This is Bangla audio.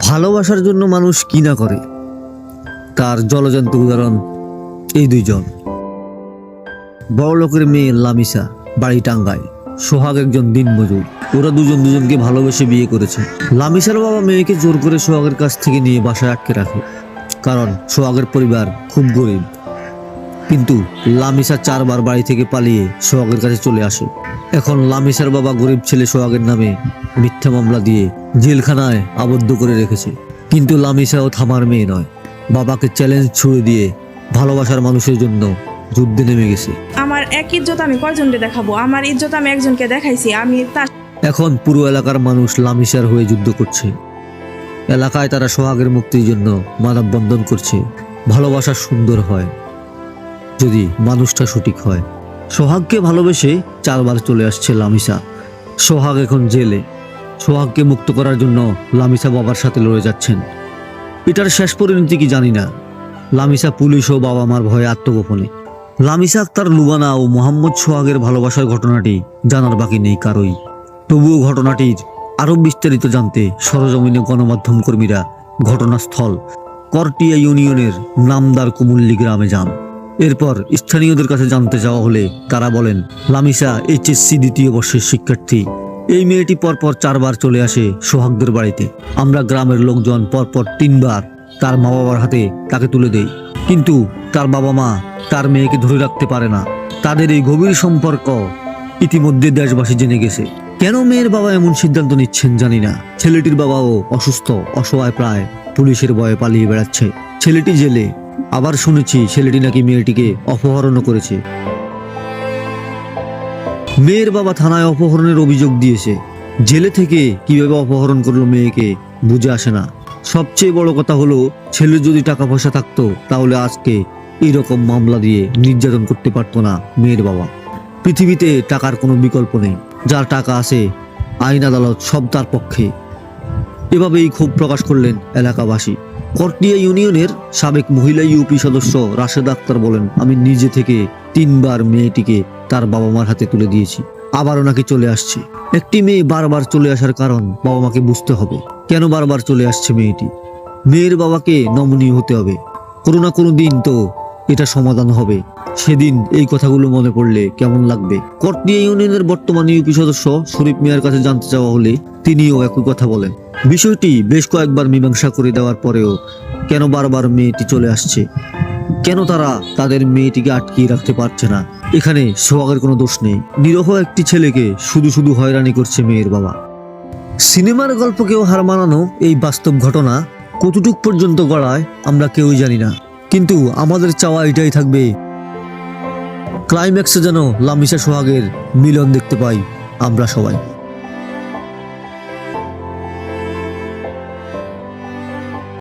ভালোবাসার জন্য মানুষ কি না করে? তার জলজন্ত উদাহরণ, এই দুইজন। বড় লোকের মেয়ে লামিসা, বাড়ি টাঙ্গায় সোহাগ একজন দিনমজুর। ওরা দুজন দুজনকে ভালোবেসে বিয়ে করেছে। লামিসার বাবা মেয়েকে জোর করে সোহাগের কাছ থেকে নিয়ে বাসায় আটকে রাখে। কারণ সোহাগের পরিবার খুব গরিব। কিন্তু লামিসা চারবার বাড়ি থেকে পালিয়ে সোহাগের কাছে চলে আসে। এখন লামিসার বাবা গরিব ছেলে সোহাগের নামে মিথ্যা মামলা দিয়ে জেলখানায় আবদ্ধ করে রেখেছে। কিন্তু লামিসাও থামার মেয়ে নয়। বাবাকে চ্যালেঞ্জ ছুড়ে দিয়ে ভালোবাসার মানুষের জন্য যুদ্ধে নেমে গেছে। আমার এক ইজ্জত আমি কয়জনকে দেখাবো? আমার ইজ্জত আমি একজনকে দেখাইছি আমি তার এখন পুরো এলাকার মানুষ লামিসার হয়ে যুদ্ধ করছে। এলাকায় তারা সোহাগের মুক্তির জন্য মানববন্ধন করছে। ভালোবাসা সুন্দর হয়। যদি মানুষটা সঠিক হয়। সোহাগকে ভালোবেসে চারবার চলে আসছে লামিসা। সোহাগ এখন জেলে। সোহাগকে মুক্ত করার জন্য লামিসা বাবার সাথে লড়ে যাচ্ছেন। এটার শেষ পরিণতি কি জানি না। লামিসা পুলিশ ও বাবা মার ভয়ে আত্মগোপনে। লামিসা আক্তার লুবানা ও মোহাম্মদ সোহাগের ভালোবাসার ঘটনাটি জানার বাকি নেই কারোই। তবুও ঘটনাটির আরও বিস্তারিত জানতে সরজমিনে গণমাধ্যম কর্মীরা ঘটনাস্থল, করটিয়া ইউনিয়নের নামদার কুমুল্লি গ্রামে যান। এরপর স্থানীয়দের কাছে জানতে যাওয়া হলে তারা বলেন, লামিসা এইচএসসি দ্বিতীয় বর্ষের শিক্ষার্থী। এই মেয়েটি পরপর চারবার চলে আসে সোহাগদের বাড়িতে। আমরা গ্রামের লোকজন পরপর তিনবার তার মা বাবার হাতে তাকে তুলে দেই। কিন্তু তার বাবা মা তার মেয়েকে ধরে রাখতে পারে না। তাদের এই গভীর সম্পর্ক ইতিমধ্যে দেশবাসী জেনে গেছে। কেন মেয়ের বাবা এমন সিদ্ধান্ত নিচ্ছেন জানি না। ছেলেটির বাবাও অসুস্থ, অসহায় প্রায় পুলিশের ভয়ে পালিয়ে বেড়াচ্ছে। ছেলেটি জেলে আবার শুনেছি ছেলেটি নাকি মেয়েটিকে অপহরণও করেছে। মেয়ের বাবা থানায় অপহরণের অভিযোগ দিয়েছে। জেলে থেকে কীভাবে অপহরণ করল মেয়েকে বুঝে আসে না। সবচেয়ে বড় কথা হলো, ছেলে যদি টাকা পয়সা থাকতো, তাহলে আজকে এইরকম মামলা দিয়ে নির্যাতন করতে পারতো না মেয়ের বাবা। পৃথিবীতে টাকার কোনো বিকল্প নেই। যার টাকা আছে, আইন আদালত সব তার পক্ষে। এভাবেই ক্ষোভ প্রকাশ করলেন এলাকাবাসী। করটিয়া ইউনিয়নের সাবেক মহিলা ইউপি সদস্য রাশেদ আক্তার বলেন, আমি নিজে থেকে তিনবার মেয়েটিকে তার বাবা মার হাতে তুলে দিয়েছি। আবারও নাকি চলে আসছে। একটি মেয়ে বারবার চলে আসার কারণ বাবা মাকে বুঝতে হবে। কেন বারবার চলে আসছে মেয়েটি? মেয়ের বাবাকে নমনীয় হতে হবে। কোনো না কোনো দিন তো এটা সমাধান হবে। সেদিন এই কথাগুলো মনে পড়লে কেমন লাগবে? কটনিয়া ইউনিয়নের বর্তমান ইউপি সদস্য শরীফ মিয়ার কাছে জানতে চাওয়া হলে তিনিও একই কথা বলেন। বিষয়টি বেশ কয়েকবার মীমাংসা করে দেওয়ার পরেও কেন বারবার মেয়েটি চলে আসছে? কেন তারা তাদের মেয়েটিকে আটকিয়ে রাখতে পারছে না? এখানে সোহাগের কোনো দোষ নেই। নিরহ একটি ছেলেকে শুধু শুধু হয়রানি করছে মেয়ের বাবা। সিনেমার গল্পকেও হার মানানো এই বাস্তব ঘটনা কতটুক পর্যন্ত গড়ায় আমরা কেউই জানি না। কিন্তু আমাদের চাওয়া এটাই থাকবে। ক্লাইম্যাক্সে যেন লামিশা সোহাগের মিলন দেখতে পাই আমরা সবাই।